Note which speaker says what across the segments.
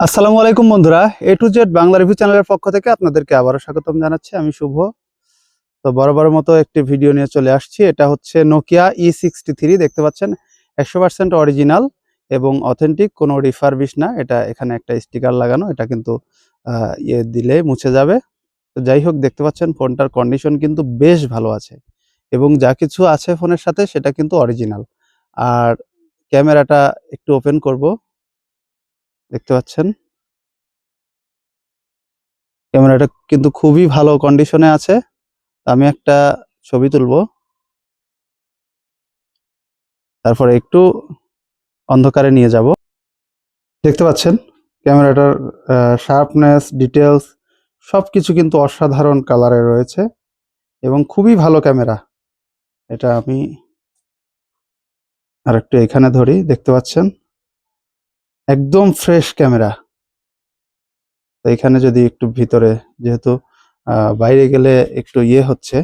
Speaker 1: আসসালামু আলাইকুম বন্ধুরা A to Z Bangla review চ্যানেলের পক্ষ থেকে আপনাদেরকে আবারও স্বাগতম জানাচ্ছি। আমি শুভ। তো বরাবর মতো একটি ভিডিও নিয়ে চলে আসছি। এটা হচ্ছে নোকিয়া ই সিক্সটি থ্রি দেখতে পাচ্ছেন? একশো পার্সেন্ট অরিজিনাল এবং অথেন্টিক কোনো রিফারবিশ না। এটা এখানে একটা স্টিকার লাগানো, এটা কিন্তু ইয়ে দিলে মুছে যাবে। তো যাই হোক, দেখতে পাচ্ছেন, ফোনটার কন্ডিশন কিন্তু বেশ ভালো আছে। এবং যা কিছু আছে ফোনের সাথে, সেটা কিন্তু অরিজিনাল আর ক্যামেরাটা একটু ওপেন করব। দেখতে পাচ্ছেন? ক্যামেরাটা কিন্তু খুবই ভালো কন্ডিশনে আছে। আমি একটা ছবি তুলবো। তারপরে একটু অন্ধকারে নিয়ে যাব। দেখতে পাচ্ছেন? ক্যামেরাটার শার্পনেস ডিটেলস সব কিছু কিন্তু অসাধারণ কালারে রয়েছে এবং খুবই ভালো ক্যামেরা। এটা আমি আর একটু এখানে ধরি, দেখতে পাচ্ছেন? একদম ফ্রেশ ক্যামেরা তো এখানে যদি একটু ভিতরে, যেহেতু বাইরে গেলে একটু ইয়ে হচ্ছে।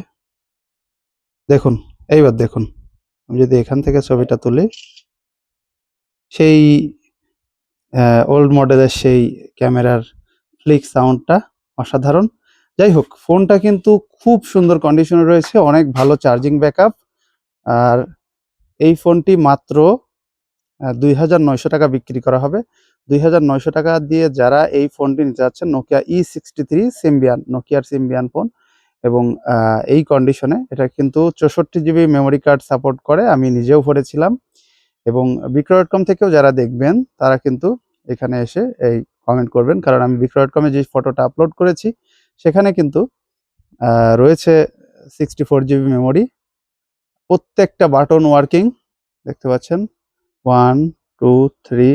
Speaker 1: দেখুন, এইবার দেখুন। আমি যদি এখান থেকে ছবিটা তুলি, সেই ওল্ড মডেলের সেই ক্যামেরার ফ্লিক সাউন্ডটা অসাধারণ। যাই হোক ফোনটা কিন্তু খুব সুন্দর কন্ডিশনে রয়েছে, অনেক ভালো চার্জিং ব্যাকআপ আর এই ফোনটি মাত্র দুই হাজার নয়শো টাকা বিক্রি করা হবে। দুই হাজার নয়শো টাকা দিয়ে যারা এই ফোনটি নিতে যাচ্ছেন Nokia E sixty three Symbian নোকিয়ার Symbian phone এবং এই কন্ডিশনে এটা কিন্তু চৌষট্টি জিবি মেমোরি কার্ড সাপোর্ট করে, আমি নিজেও ভরেছিলাম। এবং বিক্রয় ডট কম থেকেও যারা দেখবেন, তারা কিন্তু এখানে এসে এই কমেন্ট করবেন। কারণ আমি বিক্রয় ডট কমে যে ফটোটা আপলোড করেছি, সেখানে কিন্তু রয়েছে সিক্সটি ফোর জিবি মেমোরি প্রত্যেকটা বাটন ওয়ার্কিং দেখতে পাচ্ছেন? One, two, three,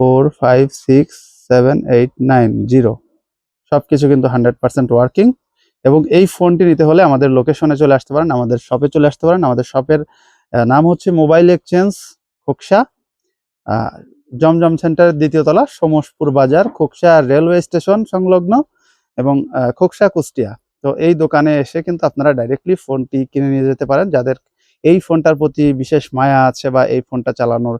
Speaker 1: four, five, six, seven, eight, nine, zero. সব কিছু কিন্তু হান্ড্রেড পার্সেন্ট ওয়ার্কিং এবং এই ফোনটি নিতে হলে আমাদের লোকেশনে চলে আসতে পারেন, আমাদের শপে চলে আসতে পারেন। আমাদের শপের নাম হচ্ছে মোবাইল এক্সচেঞ্জ খোকসা জমজম সেন্টারের দ্বিতীয় তলা, সমসপুর বাজার, খোকসা রেলওয়ে স্টেশন সংলগ্ন এবং খোকসা কুষ্টিয়া। তো এই দোকানে এসে কিন্তু আপনারা ডাইরেক্টলি ফোনটি কিনে নিয়ে যেতে পারেন, যাদের এই ফোনটার প্রতি বিশেষ মায়া আছে বা এই ফোনটা চালানোর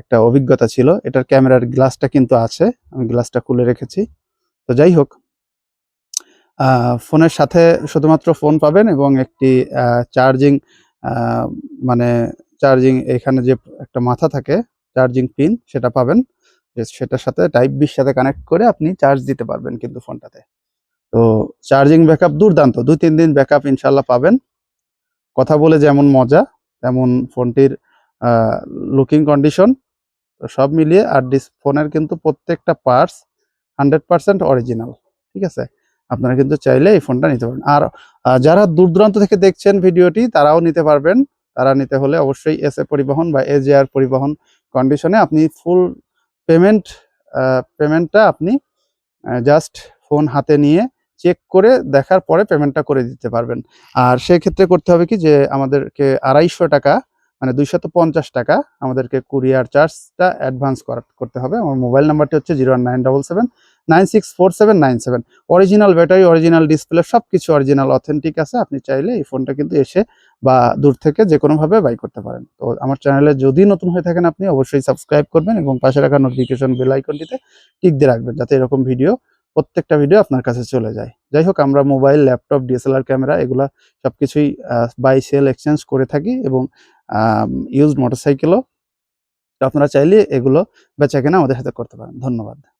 Speaker 1: একটা অভিজ্ঞতা ছিল। এটার ক্যামেরার গ্লাসটা কিন্তু আছে, আমি গ্লাসটা খুলে রেখেছি। তো যাই হোক ফোনের সাথে শুধুমাত্র ফোন পাবেন এবং একটি চার্জিং মানে চার্জিং এখানে যে একটা মাথা থাকে, চার্জিং পিন, সেটা পাবেন। সেটার সাথে টাইপ বির সাথে কানেক্ট করে আপনি চার্জ দিতে পারবেন কিন্তু ফোনটাতে। তো চার্জিং ব্যাকআপ দুর্দান্ত, দুই তিন দিন ব্যাকআপ ইনশাল্লাহ পাবেন। কথা বলে যেমন মজা, তেমন ফোনটির লুকিং কন্ডিশন সব মিলিয়ে আর ডিস, ফোনের কিন্তু প্রত্যেকটা পার্টস হান্ড্রেড পার্সেন্ট অরিজিনাল ঠিক আছে? আপনারা কিন্তু চাইলে এই ফোনটা নিতে পারেন আর যারা দূর দূরান্ত থেকে দেখছেন ভিডিওটি, তারাও নিতে পারবেন। তারা নিতে হলে অবশ্যই এস এ পরিবহন বা এজেআর পরিবহন কন্ডিশনে আপনি ফুল পেমেন্ট পেমেন্টটা আপনি জাস্ট ফোন হাতে নিয়ে চেক করে দেখার পরে পেমেন্টটা করে দিতে পারবেন। আর সেক্ষেত্রে করতে হবে কি যে, আমাদেরকে আড়াইশো টাকা মানে দুইশত পঞ্চাশ টাকা আমাদেরকে কুরিয়ার চার্জটা অ্যাডভান্স করতে হবে। আমার মোবাইল নাম্বারটি হচ্ছে zero nine double seven, nine six four seven, nine seven. Original battery original display সব কিছু অরিজিনাল অথেন্টিক আছে। আপনি চাইলে এই ফোনটা কিন্তু এসে বা দূর থেকে যে কোনোভাবে বাই করতে পারেন। তো আমার চ্যানেলে যদি নতুন হয়ে থাকেন আপনি, অবশ্যই সাবস্ক্রাইব করবেন এবং পাশে রাখা নোটিফিকেশন বেল আইকনটিতে টিক দিয়ে রাখবেন, যাতে এরকম ভিডিও প্রত্যেকটা ভিডিও আপনার কাছে চলে যায়। যাই হোক, আমরা মোবাইল ল্যাপটপ ডিএসএলআর ক্যামেরা এগুলা সবকিছুই বাই সেল এক্সচেঞ্জ করে থাকি এবং ইউজড মোটরসাইকেলও আপনারা চাইলে এগুলো বেচা কেনা আমাদের সাথে করতে পারেন। ধন্যবাদ।